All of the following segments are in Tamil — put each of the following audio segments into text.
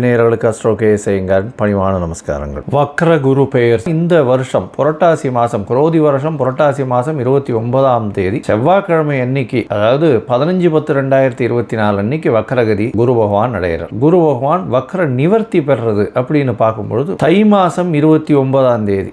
நேயர்களுக்கு அஸ்ட்ரோ செய்யுங்கள் பணிவான நமஸ்காரங்கள். வக்ர குரு பெயர். இந்த வருஷம் புரட்டாசி மாதம் குரோதி வருஷம் புரட்டாசி மாதம் இருபத்தி ஒன்பதாம் தேதி. செவ்வாய்க்கிழமை அன்னைக்கு அதாவது பதினஞ்சு பத்து ரெண்டாயிரத்தி இருபத்தி நாலு அன்னைக்கு வக்ரகதி குரு பகவான் அடையிறார் குரு பகவான் வக்ர நிவர்த்தி பெறுறது அப்படின்னு பார்க்கும்பொழுது தை மாதம் இருபத்தி ஒன்பதாம் தேதி.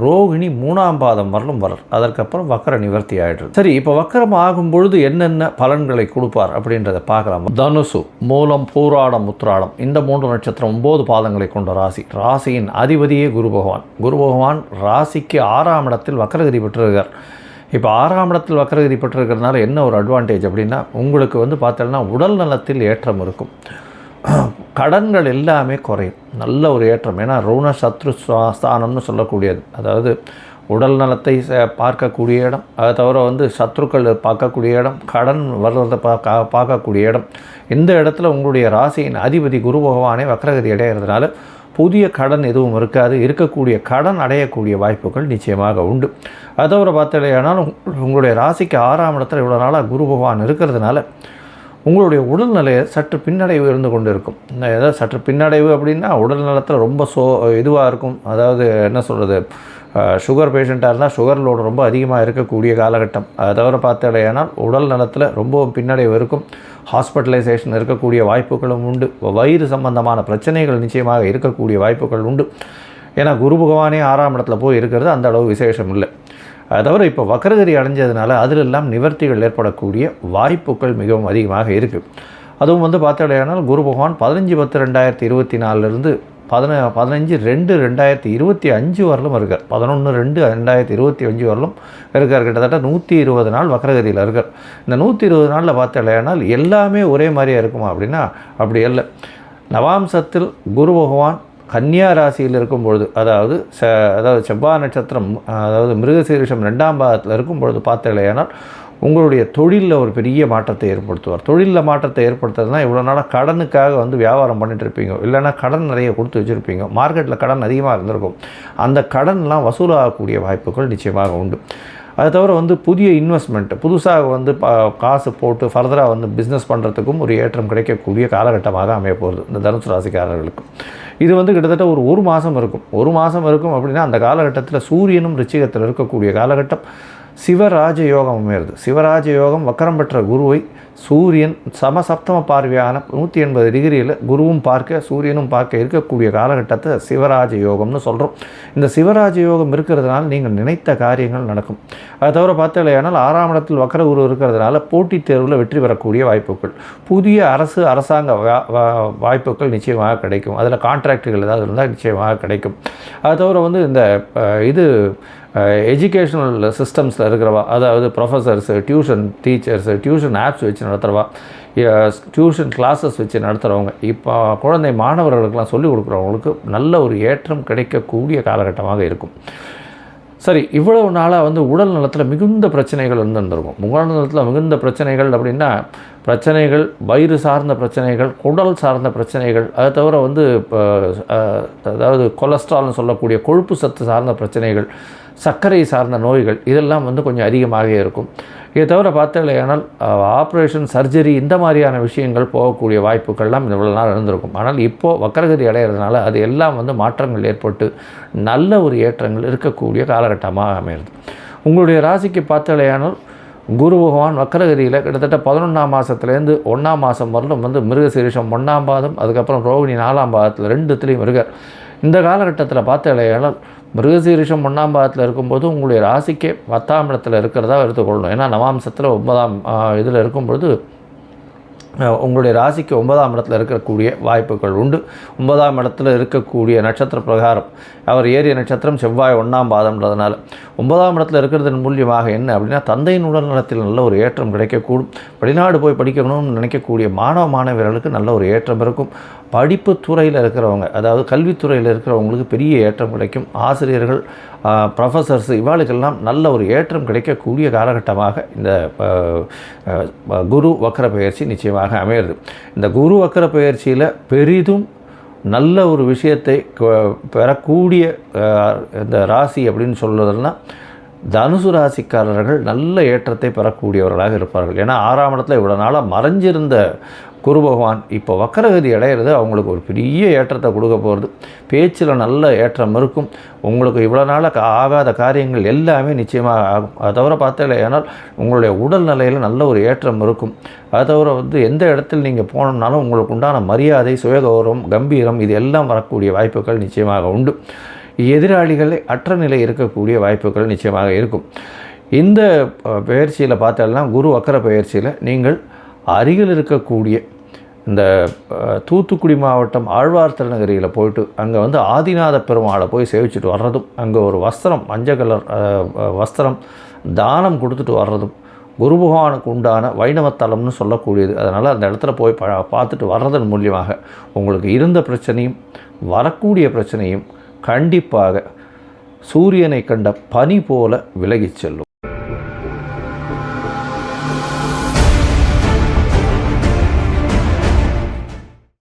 ரோகிணி மூணாம் பாதம் வரலும் வரல் அதற்கப்புறம் வக்கர நிவர்த்தி ஆகிடுது சரி இப்போ வக்கரம் ஆகும் பொழுது என்னென்ன பலன்களை கொடுப்பார் அப்படின்றத பார்க்கலாம். தனுசு மூலம் பூராடம் உத்ராடம் இந்த மூன்று நட்சத்திரம் ஒன்பது பாதங்களை கொண்ட ராசி. ராசியின் அதிபதியே குரு பகவான். குரு பகவான் ராசிக்கு ஆறாம் இடத்தில் வக்கரகதி பெற்றிருக்கார். இப்போ ஆறாம் இடத்தில் வக்கரகதி பெற்றிருக்கிறதுனால என்ன ஒரு அட்வான்டேஜ் அப்படின்னா உங்களுக்கு வந்து பார்த்தோன்னா உடல் நலத்தில் ஏற்றம் இருக்கும். கடன்கள் எல்லாமே குறையும். நல்ல ஒரு ஏற்றம். ஏன்னா ருண சத்ரு ஸ்தானம்னு சொல்லக்கூடியது. அதாவது உடல் நலத்தை ச- பார்க்கக்கூடிய இடம். அதை தவிர வந்து சத்ருக்கள் பார்க்கக்கூடிய இடம் கடன் வர்றதை பார்க்க பார்க்கக்கூடிய இடம். இந்த இடத்துல உங்களுடைய ராசியின் அதிபதி குரு பகவானே வக்ரகதி அடைகிறதுனால புதிய கடன் எதுவும் இருக்காது. இருக்கக்கூடிய கடன் அடையக்கூடிய வாய்ப்புகள் நிச்சயமாக உண்டு. அதை தவிர பார்த்தலையானால் உங்களுடைய ராசிக்கு ஆறாம் இடத்துல இவ்வளோ நாளாக குரு பகவான் இருக்கிறதுனால உங்களுடைய உடல்நிலையை சற்று பின்னடைவு இருந்து கொண்டு இருக்கும் ஏதாவது சற்று பின்னடைவு அப்படின்னா உடல் நலத்தில் ரொம்ப சோ இதுவாக இருக்கும். அதாவது என்ன சொல்கிறது சுகர் பேஷண்ட்டாக இருந்தால் சுகர் லோடு ரொம்ப அதிகமாக இருக்கக்கூடிய காலகட்டம். அதை தவிர பார்த்தாலேயானால் உடல் நலத்தில் ரொம்பவும் பின்னடைவு இருக்கும். ஹாஸ்பிட்டலைசேஷன் இருக்கக்கூடிய வாய்ப்புகளும் உண்டு. வயிறு சம்பந்தமான பிரச்சனைகள் நிச்சயமாக இருக்கக்கூடிய வாய்ப்புகள் உண்டு. ஏன்னா குரு பகவானே ஆறாம் இடத்துல போய் இருக்கிறது அந்த அளவு விசேஷம் இல்லை. தவிர இப்போ வக்கரகிரி அடைஞ்சதுனால அதிலெல்லாம் நிவர்த்திகள் ஏற்படக்கூடிய வாய்ப்புகள் மிகவும் அதிகமாக இருக்குது அதுவும் வந்து பார்த்தாலேயானால் குரு பகவான் பதினஞ்சு பத்து ரெண்டாயிரத்தி இருபத்தி நாலுலேருந்து பதின பதினஞ்சு ரெண்டு ரெண்டாயிரத்தி இருபத்தி அஞ்சு வரலும் இருக்கார். பதினொன்று ரெண்டு ரெண்டாயிரத்தி இருபத்தி அஞ்சு வரலும் இருக்கார். கிட்டத்தட்ட நூற்றி இருபது நாள் வக்கரகதியில் இருக்கார். இந்த நூற்றி இருபது நாளில் பார்த்தாலேயானால் எல்லாமே ஒரே மாதிரியாக இருக்குமா அப்படின்னா அப்படி இல்லை. நவாம்சத்தில் குரு பகவான் கன்னியா ராசியில் இருக்கும் பொழுது அதாவது ச அதாவது செவ்வாய் நட்சத்திரம் அதாவது மிருகசீரிஷம் ரெண்டாம் பாகத்தில் இருக்கும் பொழுது பார்த்தீங்களேனால் உங்களுடைய தொழிலில் ஒரு பெரிய மாற்றத்தை ஏற்படுத்துவார். தொழிலில் மாற்றத்தை ஏற்படுத்துறதுனா இவ்வளோ நாளாக கடனுக்காக வந்து வியாபாரம் பண்ணிட்டு இல்லைனா இல்லைன்னா கடன் நிறைய கொடுத்து வச்சுருப்பீங்க. மார்க்கெட்டில் கடன் அதிகமாக இருந்திருக்கும். அந்த கடன்லாம் வசூலாகக்கூடிய வாய்ப்புகள் நிச்சயமாக உண்டு. அது தவிர வந்து புதிய இன்வெஸ்ட்மெண்ட் புதுசாக வந்து காசு போட்டு ஃபர்தராக வந்து பிஸ்னஸ் பண்ணுறதுக்கும் ஒரு ஏற்றம் கிடைக்கக்கூடிய காலகட்டமாக அமைய போகிறது இந்த தனுசு ராசிக்காரர்களுக்கு. இது வந்து கிட்டத்தட்ட ஒரு ஒரு மாதம் இருக்கும். ஒரு மாதம் இருக்கும் அப்படின்னா அந்த காலகட்டத்தில் சூரியனும் ரிச்சிகத்தில் இருக்கக்கூடிய காலகட்டம் சிவராஜ யோகம் அமையிறது. சிவராஜ யோகம் வக்கரம் பெற்ற குருவை சூரியன் சமசப்தம பார்வையான நூற்றி எண்பது டிகிரியில் குருவும் பார்க்க சூரியனும் பார்க்க இருக்கக்கூடிய காலகட்டத்தை சிவராஜ யோகம்னு சொல்கிறோம் இந்த சிவராஜ யோகம் இருக்கிறதுனால நீங்கள் நினைத்த காரியங்கள் நடக்கும். அதை தவிர பார்த்தாலேயானால் ஆறாம் இடத்தில் வக்கர குரு இருக்கிறதுனால போட்டித் தேர்வில் வெற்றி பெறக்கூடிய வாய்ப்புகள். புதிய அரசு அரசாங்க வா- வா- வாய்ப்புகள் நிச்சயமாக கிடைக்கும். அதில் கான்ட்ராக்டுகள் ஏதாவது இருந்தால் நிச்சயமாக கிடைக்கும். அது தவிர வந்து இந்த இது எஜுகேஷ்னல் சிஸ்டம்ஸில் இருக்கிறவா அதாவது professors tuition teachers tuition apps வச்சு நடத்துகிறவா டியூஷன் கிளாஸஸ் வச்சு நடத்துகிறவங்க இப்போ குழந்தை மாணவர்களுக்கெல்லாம் சொல்லிக் கொடுக்குறவங்களுக்கு நல்ல ஒரு ஏற்றம் கிடைக்கக்கூடிய காலகட்டமாக இருக்கும். சரி இவ்வளவு நாளாக வந்து உடல் நலத்தில் மிகுந்த பிரச்சனைகள் இருந்திருக்கும் உடல் நலத்தில் மிகுந்த பிரச்சனைகள் அப்படின்னா பிரச்சனைகள் வயிறு சார்ந்த பிரச்சனைகள் குடல் சார்ந்த பிரச்சனைகள் அதை தவிர வந்து இப்போ, அதாவது கொலஸ்ட்ரால்னு சொல்லக்கூடிய கொழுப்பு சத்து சார்ந்த பிரச்சனைகள் சர்க்கரை சார்ந்த நோய்கள் இதெல்லாம் வந்து கொஞ்சம் அதிகமாகவே இருக்கும். இதை தவிர பார்த்தீங்களேனால் ஆப்ரேஷன் சர்ஜரி இந்த மாதிரியான விஷயங்கள் போகக்கூடிய வாய்ப்புகள்லாம் இவ்வளோ நாள் இருந்திருக்கும். ஆனால் இப்போது வக்கரகதி அடைகிறதுனால அது எல்லாம் வந்து மாற்றங்கள் ஏற்பட்டு நல்ல ஒரு ஏற்றங்கள் இருக்கக்கூடிய காலகட்டமாக அமைகிறது உங்களுடைய ராசிக்கு பார்த்தலையானால் குரு பகவான் வக்கரகதியில் கிட்டத்தட்ட பதினொன்றாம் மாதத்துலேருந்து ஒன்றாம் மாதம் வரலும் வந்து மிருகசீரிஷம் ஒன்றாம் பாதம் அதுக்கப்புறம் ரோகிணி நாலாம் பாதத்தில் ரெண்டுத்துலேயும் இருக்கார் இந்த காலகட்டத்தில் பார்த்தலையானால் மிருகசீரிஷம் ஒன்றாம் பாதத்தில் இருக்கும்போது உங்களுடைய ராசிக்கே பத்தாம் இடத்துல இருக்கிறதா எடுத்துக்கொள்ளணும் ஏன்னா நவாம்சத்தில் ஒன்பதாம் இதில் இருக்கும்பொழுது உங்களுடைய ராசிக்கு ஒன்பதாம் இடத்துல இருக்கக்கூடிய வாய்ப்புகள் உண்டு. ஒன்பதாம் இடத்துல இருக்கக்கூடிய நட்சத்திர பிரகாரம் அவர் ஏறிய நட்சத்திரம் செவ்வாய் ஒன்றாம் பாதம்ன்றதுனால. ஒன்பதாம் இடத்துல இருக்கிறதன் மூலியமாக என்ன அப்படின்னா தந்தையின் உடல் நலத்தில் நல்ல ஒரு ஏற்றம் கிடைக்கக்கூடும். வெளிநாடு போய் படிக்கணும்னு நினைக்கக்கூடிய மாணவ மாணவியர்களுக்கு நல்ல ஒரு ஏற்றம் இருக்கும். படிப்பு துறையில் இருக்கிறவங்க அதாவது கல்வித்துறையில் இருக்கிறவங்களுக்கு பெரிய ஏற்றம் கிடைக்கும். ஆசிரியர்கள் ப்ரொஃபஸர்ஸ் இவாளுக்கெல்லாம் நல்ல ஒரு ஏற்றம் கிடைக்கக்கூடிய காலகட்டமாக இந்த குரு வக்கர பயிற்சி நிச்சயமாக அமையிறது. இந்த குரு வக்கர பயிற்சியில் பெரிதும் நல்ல ஒரு விஷயத்தை பெறக்கூடிய இந்த ராசி அப்படின்னு சொல்கிறதுனா தனுசு ராசிக்காரர்கள் நல்ல ஏற்றத்தை பெறக்கூடியவர்களாக இருப்பார்கள். ஏன்னா ஆறாம் இடத்துல இவ்வளோ நாளாக மறைஞ்சிருந்த குரு பகவான் இப்போ வக்கரகதி அடையிறது அவங்களுக்கு ஒரு பெரிய ஏற்றத்தை கொடுக்க போகிறது பேச்சில் நல்ல ஏற்றம் இருக்கும். உங்களுக்கு இவ்வளோ நாளாக ஆகாத காரியங்கள் எல்லாமே நிச்சயமாக ஆகும். அதை தவிர பார்த்தீங்களே ஏன்னால் உங்களுடைய உடல் நிலையில் நல்ல ஒரு ஏற்றம் இருக்கும். அதை தவிர வந்து எந்த இடத்தில் நீங்கள் போனோம்னாலும் உங்களுக்கு உண்டான மரியாதை சுயகௌரவம் கம்பீரம் இது எல்லாம் வரக்கூடிய வாய்ப்புகள் நிச்சயமாக உண்டு. எதிராளிகளை அற்ற நிலை இருக்கக்கூடிய வாய்ப்புகள் நிச்சயமாக இருக்கும். இந்த பயிற்சியில் பார்த்தோம்னா குரு வக்கர பயிற்சியில் நீங்கள் அருகில் இருக்கக்கூடிய இந்த தூத்துக்குடி மாவட்டம் ஆழ்வார் திருநகரியில் போயிட்டு அங்கே வந்து ஆதிநாத பெருமாளை போய் சேவிச்சுட்டு வர்றதும் அங்கே ஒரு வஸ்திரம் மஞ்சள் கலர் வஸ்திரம் தானம் கொடுத்துட்டு வர்றதும் குரு பகவானுக்கு உண்டான வைணவத்தலம்னு சொல்லக்கூடியது. அதனால் அந்த இடத்துல போய் ப பார்த்துட்டு வர்றதன் மூலியமாக உங்களுக்கு இருந்த பிரச்சனையும் வரக்கூடிய பிரச்சனையும் கண்டிப்பாக சூரியனை கண்ட பனி போல விலகிச் செல்லும்.